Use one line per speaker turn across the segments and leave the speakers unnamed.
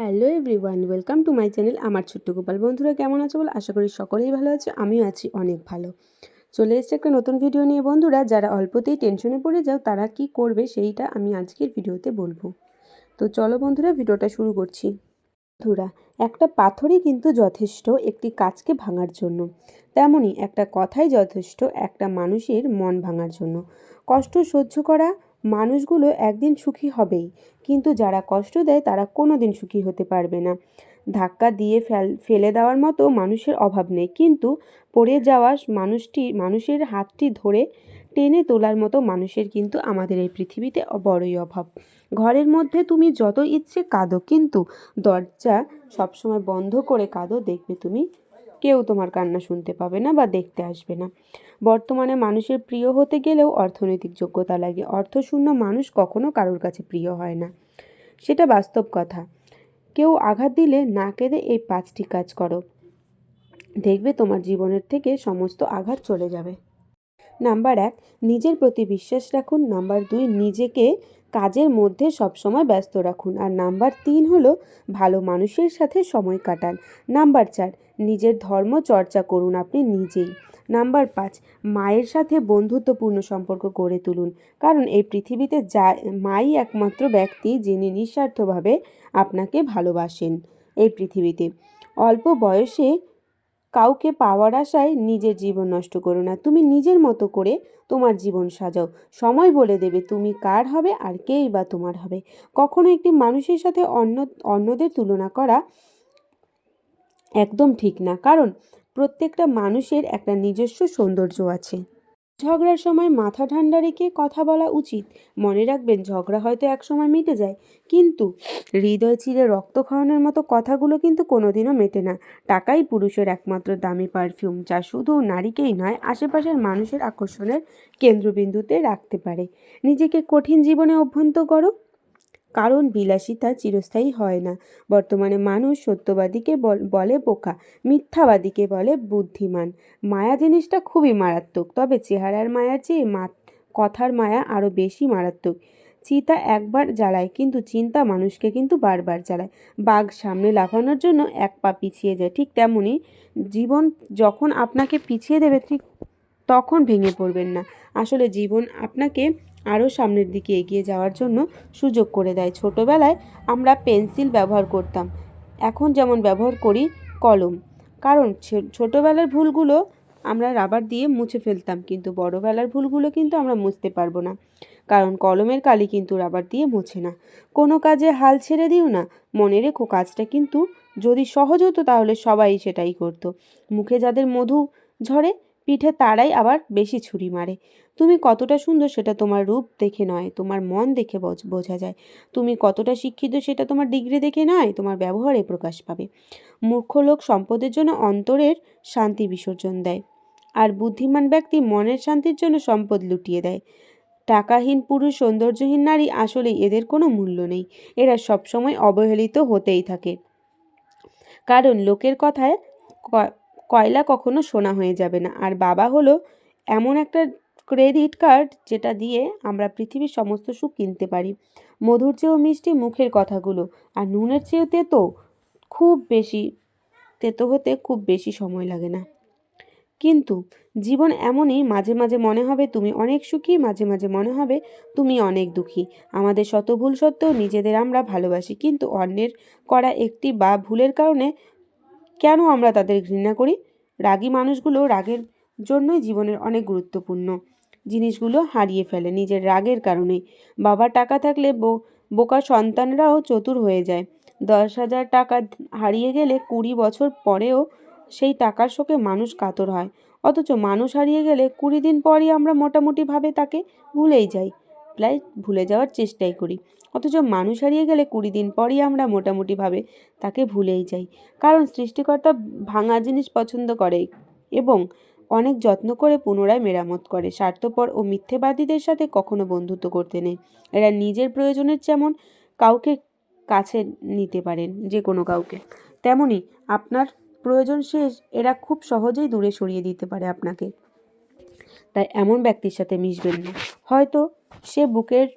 Hello everyone, welcome to my channel আমার ছোট্ট গোপাল। বন্ধুরা, কেমন আছো বলে? আশা করি সকলেই ভালো আছে, আমিও আছি অনেক ভালো। চলে এসেছে একটা নতুন ভিডিও নিয়ে। বন্ধুরা, যারা অল্পতেই টেনশনে পড়ে যাও, তারা কি করবে সেইটা আমি আজকের ভিডিওতে বলব। তো চলো বন্ধুরা ভিডিওটা শুরু করছি। বন্ধুরা, একটা পাথরই কিন্তু যথেষ্ট একটি কাজকে ভাঙার জন্য। তেমনই একটা কথাই যথেষ্ট একটা মানুষের মন ভাঙার জন্য। কষ্ট সহ্য করা মানুষগুলো একদিন সুখী হবেই, কিন্তু যারা কষ্ট দেয় তারা কোনো দিন সুখী হতে পারবে না। ধাক্কা দিয়ে ফেল, ফেলে দেওয়ার মতো মানুষের অভাব নেই, কিন্তু পড়ে যাওয়া মানুষটি, মানুষের হাতটি ধরে টেনে তোলার মতো মানুষের কিন্তু আমাদের এই পৃথিবীতে বড়ই অভাব। ঘরের মধ্যে তুমি যত ইচ্ছে কাঁদো, কিন্তু দরজা সবসময় বন্ধ করে কাঁদো, দেখবে তুমি কেউ তোমার কান্না শুনতে পাবে না বা দেখতে আসবে না। বর্তমানে মানুষের প্রিয় হতে গেলেও অর্থনৈতিক যোগ্যতা লাগে। অর্থশূন্য মানুষ কখনো কারোর কাছে প্রিয় হয় না। সেটা বাস্তব কথা। কেউ আঘাত দিলে না কেঁদে এই পাঁচটি কাজ করো। দেখবে তোমার জীবনের থেকে সমস্ত আঘাত চলে যাবে। নাম্বার এক, নিজের প্রতি বিশ্বাস রাখুন। নাম্বার দুই, নিজেকে কাজের মধ্যে সবসময় ব্যস্ত রাখুন। আর নাম্বার তিন হলো ভালো মানুষের সাথে সময় কাটান। নাম্বার চার, নিজের ধর্ম চর্চা করুন আপনি নিজেই। নাম্বার পাঁচ, মায়ের সাথে বন্ধুত্বপূর্ণ সম্পর্ক গড়ে তুলুন। কারণ এই পৃথিবীতে যা, মাই একমাত্র ব্যক্তি যিনি নিঃস্বার্থভাবে আপনাকে ভালোবাসেন এই পৃথিবীতে। অল্প বয়সে কাউকে পাওয়ার আশায় নিজের জীবন নষ্ট করো না তুমি নিজের মতো করে তোমার জীবন সাজাও। সময় বলে দেবে তুমি কার হবে আর কেই বা তোমার হবে। কখনো একটি মানুষের সাথে অন্য, অন্যদের তুলনা করা একদম ঠিক না। কারণ প্রত্যেকটা মানুষের একটা নিজস্ব সৌন্দর্য আছে। ঝগড়ার সময় মাথা ঠান্ডা রেখে কথা বলা উচিত। মনে রাখবেন, ঝগড়া হয়তো এক সময় মিটে যায়, কিন্তু হৃদয় চিরে রক্ত খাওয়ানোর মতো কথাগুলো কিন্তু কোনোদিনও মেটে না। টাকাই পুরুষের একমাত্র দামি পারফিউম, যা শুধু নারীকেই নয়, আশেপাশের মানুষের আকর্ষণের কেন্দ্রবিন্দুতে রাখতে পারে। নিজেকে কঠিন জীবনে অভ্যন্ত করো। কারণ বিলাসিতা চিরস্থায়ী হয় না। বর্তমানে মানুষ সত্যবাদীকে বলে বোকা, মিথ্যাবাদীকে বলে বুদ্ধিমান। মায়া জিনিসটা খুবই মারাত্মক, তবে চেহারার মায়ার চেয়ে মা কথার মায়া আরও বেশি মারাত্মক। চিতা একবার জ্বালায়, কিন্তু চিন্তা মানুষকে কিন্তু বারবার জ্বালায়। বাঘ সামনে লাফানোর জন্য এক পা পিছিয়ে যায়, ঠিক তেমনই জীবন যখন আপনাকে পিছিয়ে দেবে ঠিক তখন ভেঙে পড়বেন না। আসলে জীবন আপনাকে আরও সামনের দিকে এগিয়ে যাওয়ার জন্য সুযোগ করে দেয়। ছোটোবেলায় আমরা পেন্সিল ব্যবহার করতাম, এখন যেমন ব্যবহার করি কলম। কারণ ছোটোবেলার ভুলগুলো আমরা রাবার দিয়ে মুছে ফেলতাম, কিন্তু বড়োবেলার ভুলগুলো কিন্তু আমরা মুছতে পারব না। কারণ কলমের কালি কিন্তু রাবার দিয়ে মুছে না। কোনো কাজে হাল ছেড়ে দিও না, মনে রেখো কাজটা কিন্তু যদি সহজ হতো তাহলে সবাই সেটাই করতো। মুখে যাদের মধু ঝরে পিঠে তারাই আবার বেশি ছুরি মারে। তুমি কতটা সুন্দর সেটা তোমার রূপ দেখে নয়, তোমার মন দেখে বোঝা যায়। তুমি কতটা শিক্ষিত সেটা তোমার ডিগ্রি দেখে নয়, তোমার ব্যবহারে প্রকাশ পাবে। মূর্খ লোক সম্পদের জন্য অন্তরের শান্তি বিসর্জন দেয় আর বুদ্ধিমান ব্যক্তি মনের শান্তির জন্য সম্পদ লুটিয়ে দেয়। টাকাহীন পুরুষ, সৌন্দর্যহীন নারী আসলে এদের কোনো মূল্য নেই। এরা সবসময় অবহেলিত হতেই থাকে। কারণ লোকের কথায় কয়লা কখনো সোনা হয়ে যাবে না। আর বাবা হলো এমন একটা ক্রেডিট কার্ড যেটা দিয়ে আমরা পৃথিবীর সমস্ত সুখ কিনতে পারি। মধুর চেয়েও মিষ্টি মুখের কথাগুলো, আর নুনের চেয়েও তেতো, খুব বেশি, তেতো হতে খুব বেশি সময় লাগে না। কিন্তু জীবন এমনই, মাঝে মাঝে মনে হবে তুমি অনেক সুখী, মাঝে মাঝে মনে হবে তুমি অনেক দুঃখী। আমাদের শত ভুল সত্ত্বেও নিজেদের আমরা ভালোবাসি, কিন্তু অন্যের করা একটি বা ভুলের কারণে কেন আমরা তাদের ঘৃণা করি? রাগী মানুষগুলো রাগের জন্যই জীবনের অনেক গুরুত্বপূর্ণ। জিনিসগুলো হারিয়ে ফেলে নিজের রাগের কারণে বাবার টাকা থাকলে বোকা সন্তানরাও চতুর হয়ে যায়। দশ হাজার টাকা হারিয়ে গেলে কুড়ি বছর পরেও সেই টাকার শোকে মানুষ কাতর হয়। অথচ মানুষ হারিয়ে গেলে কুড়ি দিন পরই আমরা মোটামুটিভাবে তাকে ভুলেই যাই। প্রায় ভুলে যাওয়ার চেষ্টাই করি। অথচ মানুষ হারিয়ে গেলে কুড়ি দিন পরই আমরা মোটামুটিভাবে তাকে ভুলেই যাই। কারণ সৃষ্টিকর্তা ভাঙা জিনিস পছন্দ করে এবং অনেক যত্ন করে পুনরায় মেরামত করে। স্বার্থপর ও মিথ্যেবাদীদের সাথে কখনো বন্ধুত্ব করতে নেই। এরা নিজের প্রয়োজনের যেমন কাউকে কাছে নিতে পারেন, যে কোনো কাউকে। তেমনি আপনার প্রয়োজন শেষ এরা খুব সহজেই দূরে সরিয়ে দিতে পারে আপনাকে। তাই এমন ব্যক্তির সাথে মিশবেন না। হয়তো সে বুকের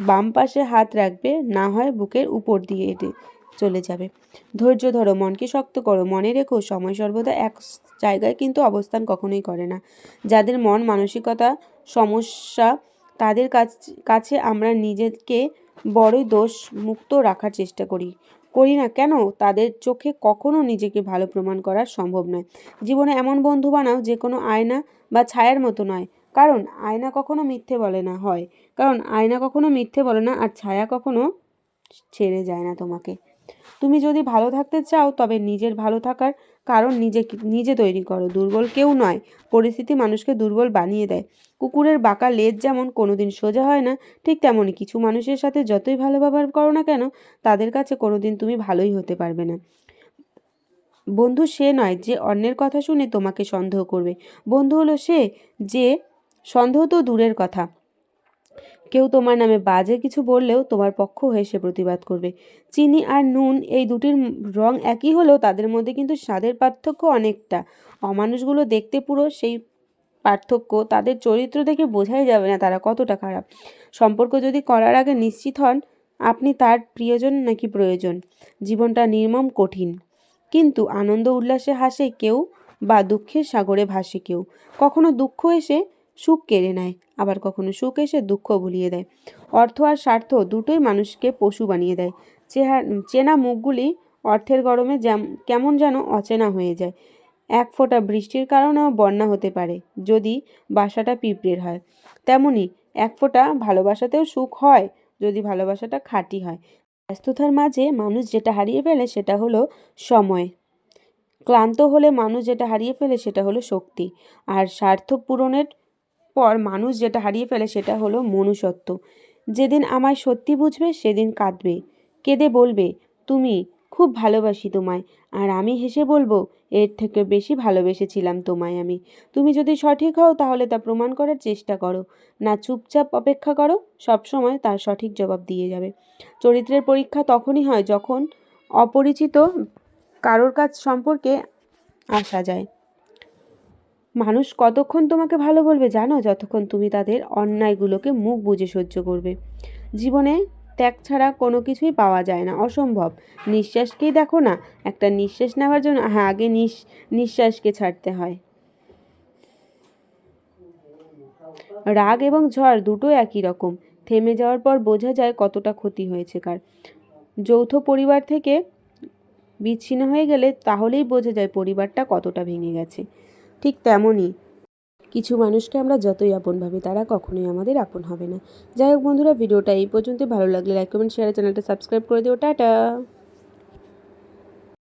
বাম পাশে হাত রাখবে, না হয় বুকের উপর দিয়ে এটে চলে যাবে। ধৈর্য ধরো, মনকে শক্ত করো। মনে রেখো, সময় সর্বদা এক জায়গায় কিন্তু অবস্থান কখনোই করে না। যাদের মন মানসিকতা সমস্যা, তাদের কাছ- আমরা নিজেকে বড়ই দোষ মুক্ত রাখার চেষ্টা করি। করি না কেন? তাদের চোখে কখনো নিজেকে ভালো প্রমাণ করা সম্ভব নয়। জীবনে এমন বন্ধু বানাও যে কোনো আয়না বা ছায়ার মতো নয়। কারণ আয়না কখনো মিথ্যে বলে না, হয়। কারণ আয়না কখনো মিথ্যে বলে না আর ছায়া কখনো ছেড়ে যায় না তোমাকে। তুমি যদি ভালো থাকতে চাও, তবে নিজের ভালো থাকার কারণ নিজে নিজে তৈরি করো। দুর্বল কেউ নয়। পরিস্থিতি মানুষকে দুর্বল বানিয়ে দেয়। কুকুরের বাঁকা লেজ যেমন কোনোদিন সোজা হয় না, ঠিক তেমনই কিছু মানুষের সাথে যতই ভালো ব্যবহার করো না কেন, তাদের কাছে কোনোদিন তুমি ভালোই হতে পারবে না। বন্ধু সে নয় যে অন্যের কথা শুনে তোমাকে সন্দেহ করবে। বন্ধু হলো সে যে সন্দেহ তো দূরের কথা। কেউ তোমার নামে বাজে কিছু বললেও তোমার পক্ষ হয়ে সে প্রতিবাদ করবে। চিনি আর নুন এই দুটির রং একই হলেও তাদের মধ্যে কিন্তু স্বাদের পার্থক্য অনেকটা। অমানুষগুলো দেখতে পুরো সেই পার্থক্য, তাদের চরিত্র দেখে বোঝাই যাবে না তারা কতটা খারাপ। সম্পর্ক যদি করার আগে নিশ্চিত হন, আপনি তার প্রিয়জন নাকি প্রয়োজন? জীবনটা নির্মম, কঠিন। কিন্তু আনন্দ, উল্লাসে হাসে কেউ বা দুঃখের সাগরে ভাসে কেউ। কখনো দুঃখ এসে সুখ কেড়ে নেয়। আবার কখনো সুখ এসে দুঃখ ভুলিয়ে দেয়। অর্থ আর স্বার্থ দুটোই মানুষকে পশু বানিয়ে দেয়। চেহার, চেনা মুখগুলি অর্থের গরমে যেম, কেমন যেন অচেনা হয়ে যায়। এক ফোঁটা বৃষ্টির কারণেও বন্যা হতে পারে, যদি বাসাটা পিঁপড়ের হয়। তেমনি এক ফোঁটা ভালোবাসাতেও সুখ হয়, যদি ভালোবাসাটা খাঁটি হয়। ব্যস্ততার মাঝে মানুষ যেটা হারিয়ে ফেলে সেটা হলো সময়। ক্লান্ত হলে মানুষ যেটা হারিয়ে ফেলে সেটা হলো শক্তি। আর স্বার্থ পূরণের পর মানুষ যেটা হারিয়ে ফেলে সেটা হলো মনুষ্যত্ব। যেদিন আমায় সত্যি বুঝবে, সেদিন কাঁদবে। কেঁদে বলবে, তুমি খুব ভালোবাসি তোমায়। আর আমি হেসে বলব, এর থেকে বেশি ভালোবেসেছিলাম তোমায় আমি। তুমি যদি সঠিক হও, তাহলে তা প্রমাণ করার চেষ্টা করো। না চুপচাপ অপেক্ষা করো সবসময় তার সঠিক জবাব দিয়ে যাবে। চরিত্রের পরীক্ষা তখনই হয় যখন অপরিচিত কারোর কাজ সম্পর্কে আসা যায়। মানুষ কতক্ষণ তোমাকে ভালো বলবে জানো? যতক্ষণ তুমি তাদের অন্যায়গুলোকে মুখ বুজে সহ্য করবে। জীবনে ত্যাগ ছাড়া কোনো কিছুই পাওয়া যায় না, অসম্ভব। নিঃশ্বাসকেই দেখো না, একটা নিঃশ্বাস নেওয়ার জন্য হ্যাঁ আগে নিঃ নিঃশ্বাসকে ছাড়তে হয়। রাগ এবং ঝড় দুটো একই রকম। থেমে যাওয়ার পর বোঝা যায় কতটা ক্ষতি হয়েছে কার। যৌথ পরিবার থেকে বিচ্ছিন্ন হয়ে গেলে তাহলেই বোঝা যায় পরিবারটা কতটা ভেঙে গেছে। ঠিক তেমনই। কিছু মানুষকে আমরা যতই আপন ভাবি, তারা কখনোই আমাদের আপন হবে না। যাই হোক বন্ধুরা, ভিডিওটা এই পর্যন্ত ভালো লাগলে লাইক কমেন্ট শেয়ার চ্যানেলটা সাবস্ক্রাইব করে দিও। টাটা!